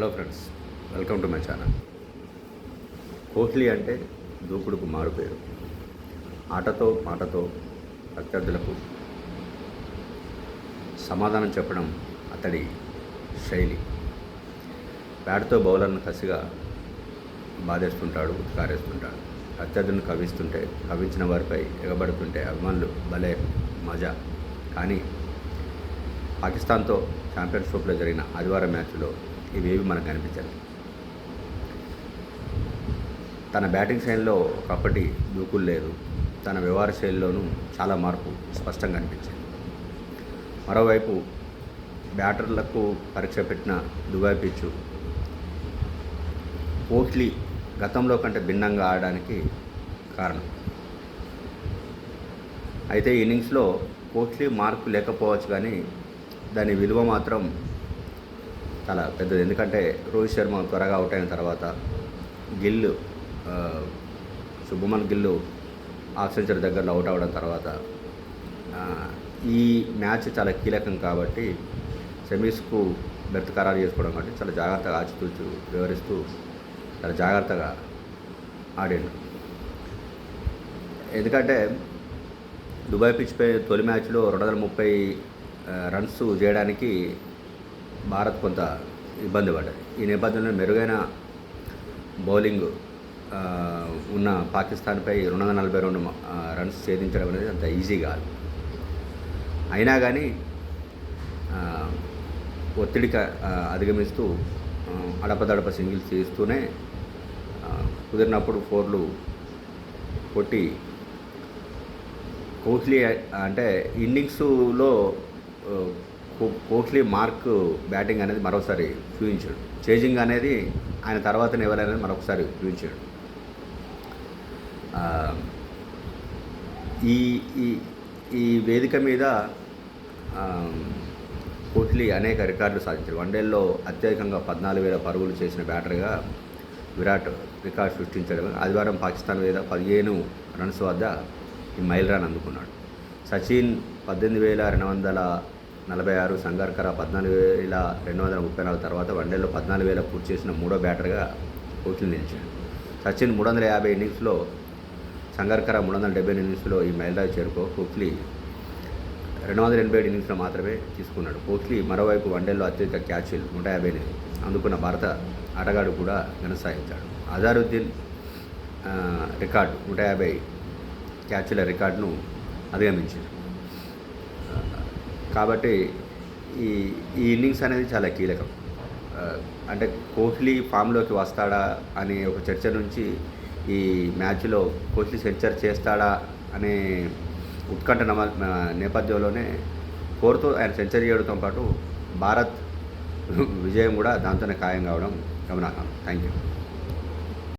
Hello friends welcome to my channel. Kohli అంటే దూకుడుకు మారుపేరు ఆటతో మాటతో ప్రత్యర్థులకు సమాధానం చెప్పడం అతడి శైలి. బ్యాట్తో బౌలర్ను కసిగా బాధేస్తుంటాడు ఉత్కారేస్తుంటాడు. ప్రత్యర్థులను కవిస్తుంటే కవించిన వారిపై ఎగబడుతుంటే అభిమానులు భలే మజా. కానీ పాకిస్తాన్తో ఛాంపియన్స్ ట్రోఫీలో జరిగిన ఆదివారం మ్యాచ్లో ఇవేవి మనకు కనిపించాయి తన బ్యాటింగ్ శైలిలో ఒకప్పటి దూకులు లేదు. తన వ్యవహార శైలిలోనూ చాలా మార్పు స్పష్టంగా కనిపించింది మరోవైపు బ్యాటర్లకు పరీక్ష పెట్టిన దుబాయ్ పిచ్చు కోహ్లీ గతంలో కంటే భిన్నంగా ఆడడానికి కారణం. అయితే ఈ ఇన్నింగ్స్లో కోహ్లీ మార్కు లేకపోవచ్చు కానీ దాని విలువ మాత్రం చాలా పెద్దది. ఎందుకంటే రోహిత్ శర్మ త్వరగా అవుట్ అయిన తర్వాత గిల్లు శుభమన్ గిల్లు హాఫ్ సెంచరీ దగ్గరలో అవుట్ అవ్వడం తర్వాత ఈ మ్యాచ్ చాలా కీలకం కాబట్టి సెమీస్కు బెర్త్ ఖరారు చేసుకోవడం కాబట్టి చాలా జాగ్రత్తగా ఆచితూచు వివరిస్తూ చాలా జాగ్రత్తగా ఆడిండు. ఎందుకంటే దుబాయ్ పిచ్పై తొలి మ్యాచ్లో రెండు వందల ముప్పై రన్స్ చేయడానికి భారత్ కొంత ఇబ్బంది పడ్డది. ఈ నేపథ్యంలో మెరుగైన బౌలింగ్ ఉన్న పాకిస్తాన్పై రెండు వందల నలభై రెండు రన్స్ ఛేదించడం అనేది అంత ఈజీ కాదు. అయినా కానీ ఆ, ఒత్తిడికి అధిగమిస్తూ అడపదడప సింగిల్స్ చేస్తూనే కుదిరినప్పుడు ఫోర్లు కొట్టి కోహ్లీ అంటే ఇన్నింగ్స్లో కోహ్లీ మార్క్ బ్యాటింగ్ అనేది మరోసారి చూపించాడు. చేజింగ్ అనేది ఆయన తర్వాత ఎవరైనా మరొకసారి చూపించాడు. ఈ ఈ ఈ వేదిక మీద కోహ్లీ అనేక రికార్డులు సాధించాడు. వన్డేల్లో అత్యధికంగా పద్నాలుగు వేల పరుగులు చేసిన బ్యాటర్గా విరాట్ రికార్డు సృష్టించడం. ఆదివారం పాకిస్తాన్ మీద పదిహేను రన్స్ వద్ద ఈ మైల్ రన్ అందుకున్నాడు. సచిన్ పద్దెనిమిది వేల రెండు వందల నలభై ఆరు సంగర్కర పద్నాలుగు వేల రెండు వందల ముప్పై నాలుగు తర్వాత వన్డేలో పద్నాలుగు వేల పూర్తి చేసిన మూడో బ్యాటర్గా కోహ్లీ నిలిచాడు. సచిన్ మూడు వందల యాభై ఇన్నింగ్స్లో సంగర్కర మూడు వందల డెబ్బై ఇన్నింగ్స్లో ఈ మైలురాయి చేరుకో కోహ్లీ రెండు వందల ఎనభై ఏడు ఇన్నింగ్స్లో మాత్రమే తీసుకున్నాడు. కోహ్లీ మరోవైపు వన్డేలో అత్యధిక క్యాచ్లు నూట యాభై ఎనిమిది అందుకున్న భారత ఆటగాడు కూడా కొనసాగించాడు. అజారుద్దీన్ రికార్డు నూట యాభై క్యాచ్ల రికార్డును అధిగమించాడు. కాబట్టి ఈ ఈ ఇన్నింగ్స్ అనేది చాలా కీలకం. అంటే కోహ్లీ ఫామ్లోకి వస్తాడా అనే ఒక చర్చ నుంచి ఈ మ్యాచ్లో కోహ్లీ సెంచర్ చేస్తాడా అనే ఉత్కంఠ నమ నేపథ్యంలోనే కోరుతూ ఆయన సెంచరీ చేయడంతో పాటు భారత్ విజయం కూడా దాంతోనే ఖాయం కావడం గమనార్హం. Thank you.